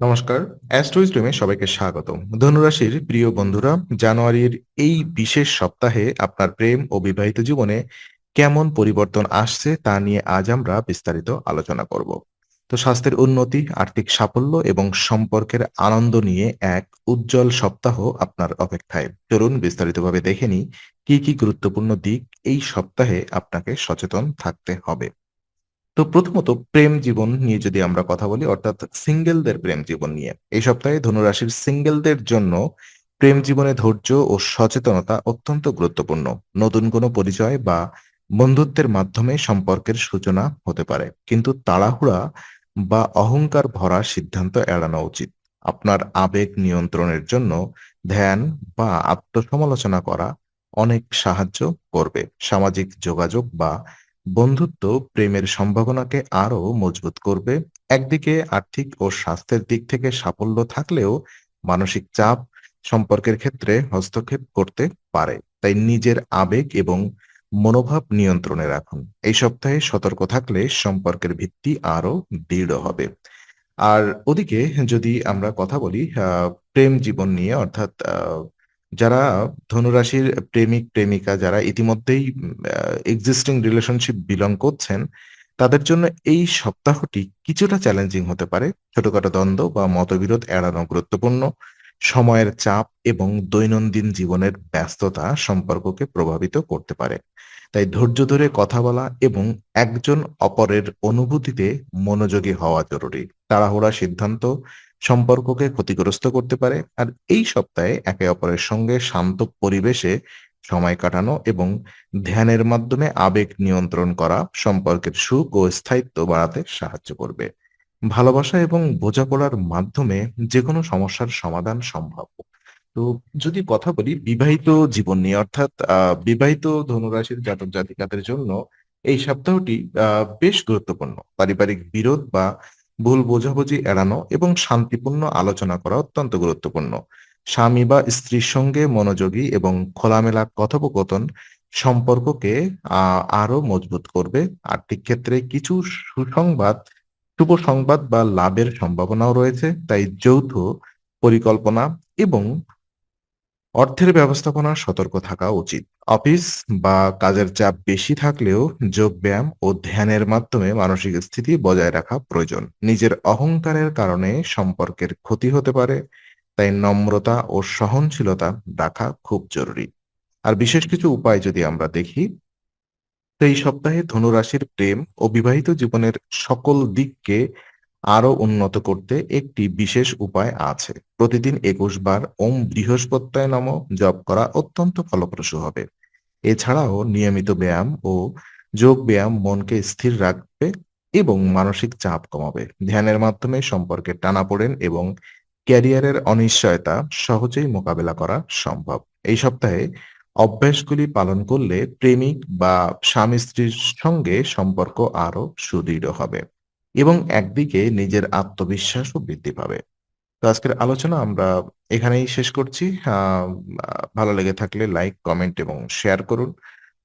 নমস্কার অ্যাস্ট্রোইস্টমে সবাইকে স্বাগতম। ধনুরাশির প্রিয় বন্ধুরা, জানুয়ারির এই বিশেষ সপ্তাহে আপনার প্রেম ও বিবাহিত জীবনে কেমন পরিবর্তন আসছে তা নিয়ে আজ আমরা বিস্তারিত আলোচনা করব। তো স্বাস্থ্যের উন্নতি, আর্থিক সাফল্য এবং সম্পর্কের আনন্দ নিয়ে এক উজ্জ্বল সপ্তাহ আপনার অপেক্ষায়। চলুন বিস্তারিতভাবে দেখে নিই কি কি গুরুত্বপূর্ণ দিক এই সপ্তাহে আপনাকে সচেতন থাকতে হবে। তো প্রথমত প্রেম জীবন নিয়ে যদি আমরা কথা বলি, অর্থাৎ সিঙ্গেলদের প্রেম জীবন নিয়ে, এই সপ্তাহে ধনুরাশির সিঙ্গেলদের জন্য প্রেম জীবনে ধৈর্য ও সচেতনতা অত্যন্ত গুরুত্বপূর্ণ। নতুন কোনো পরিচয় বা বন্ধুত্বের মাধ্যমে সম্পর্কের সূচনা হতে পারে, কিন্তু তাড়াহুড়া বা অহংকার ভরা সিদ্ধান্ত এড়ানো উচিত। আপনার আবেগ নিয়ন্ত্রণের জন্য ধ্যান বা আত্মসমালোচনা করা অনেক সাহায্য করবে। সামাজিক যোগাযোগ বা বন্ধুত্ব প্রেমের সম্ভাবনাকে আরও মজবুত করবে। একদিকে আর্থিক ও স্বাস্থ্যের দিক থেকে সাফল্য থাকলেও মানসিক চাপ সম্পর্কের ক্ষেত্রে হস্তক্ষেপ করতে পারে। তাই নিজের আবেগ এবং মনোভাব নিয়ন্ত্রণে রাখুন। এই সপ্তাহে সতর্ক থাকলে সম্পর্কের ভিত্তি আরও দৃঢ় হবে। আর ওদিকে যদি আমরা কথা বলি প্রেম জীবন নিয়ে, অর্থাৎ যারা ধনুরাশির প্রেমিক, প্রেমিকা, যারা ইতিমধ্যেই এক্সিস্টিং রিলেশনশিপ বিলং করছেন, তাদের জন্য এই সপ্তাহটি কিছুটা চ্যালেঞ্জিং হতে পারে। ছোটখাটো দ্বন্দ্ব বা মতবিরোধ এড়ানো গুরুত্বপূর্ণ। সময়ের চাপ এবং দৈনন্দিন জীবনের ব্যস্ততা সম্পর্ককে প্রভাবিত করতে পারে। তাই ধৈর্য ধরে কথা বলা এবং একজন অপরের অনুভূতিতে মনোযোগী হওয়া জরুরি। তাড়াহুড়া সিদ্ধান্ত সম্পর্ককে ক্ষতিগ্রস্ত করতে পারে। আর এই সপ্তাহে একে অপরের সঙ্গে শান্ত পরিবেশে সময় কাটানো এবং ধ্যানের মাধ্যমে আবেগ নিয়ন্ত্রণ করা সম্পর্কের সুখ ও স্থায়িত্ব বাড়াতে সাহায্য করবে। ভালোবাসা এবং বোঝাপড়ার মাধ্যমে যে কোনো সমস্যার সমাধান সম্ভব। তো যদি কথা বলি, বিবাহিত জীবন নিয়ে, অর্থাৎ বিবাহিত ধনুরাশির জাতক জাতিকাদের জন্য এই সপ্তাহটি বেশ গুরুত্বপূর্ণ। পারিবারিক বিরোধ বা ভুল বোঝাবুঝি এড়ানো এবং শান্তিপূর্ণ আলোচনা করা অত্যন্ত গুরুত্বপূর্ণ। স্বামী বা স্ত্রীর সঙ্গে মনোযোগী এবং খোলামেলা কথোপকথন সম্পর্ককে আরও মজবুত করবে। আর্থিক ক্ষেত্রে কিছু সুসংবাদ, শুভ সংবাদ বা লাভের সম্ভাবনাও রয়েছে। তাই যৌথ পরিকল্পনা এবং অর্থের ব্যবস্থাপনা সতর্ক থাকা উচিত। অফিস বা কাজের চাপ বেশি থাকলেও যোগ ব্যায়াম ও ধ্যানের মাধ্যমে মানসিক স্থিতি বজায় রাখা প্রয়োজন। নিজের অহংকারের কারণে সম্পর্কের ক্ষতি হতে পারে, তাই নম্রতা ও সহনশীলতা রাখা খুব জরুরি। আর বিশেষ কিছু উপায় যদি আমরা দেখি তো এই সপ্তাহে ধনুরাশির প্রেম ও বিবাহিত জীবনের সকল দিককে আরও উন্নত করতে একটি বিশেষ উপায় আছে। প্রতিদিন একুশ বার ওম বৃহস্পত্যায় নম জপ করা অত্যন্ত ফলপ্রসূ হবে। এছাড়াও নিয়মিত ব্যায়াম ও যোগ ব্যায়াম মনকে স্থির রাখবে এবং মানসিক চাপ কমাবে। ধ্যানের মাধ্যমে সম্পর্কে টানাপোড়েন এবং ক্যারিয়ারের অনিশ্চয়তা সহজেই মোকাবেলা করা সম্ভব। এই সপ্তাহে অভ্যাসগুলি পালন করলে প্রেমিক বা স্বামী স্ত্রীর সঙ্গে সম্পর্ক আরও সুদৃঢ় হবে। এবং একদিকে নিজের আত্মবিশ্বাসও বৃদ্ধি পাবে। তো আজকের আলোচনা আমরা এখানেই শেষ করছি। ভালো লেগে থাকলে লাইক, কমেন্ট এবং শেয়ার করুন।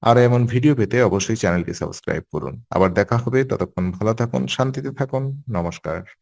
আর এমন ভিডিও পেতে অবশ্যই চ্যানেলটি সাবস্ক্রাইব করুন। আবার দেখা হবে, ততক্ষণ ভালো থাকুন, শান্তিতে থাকুন। নমস্কার।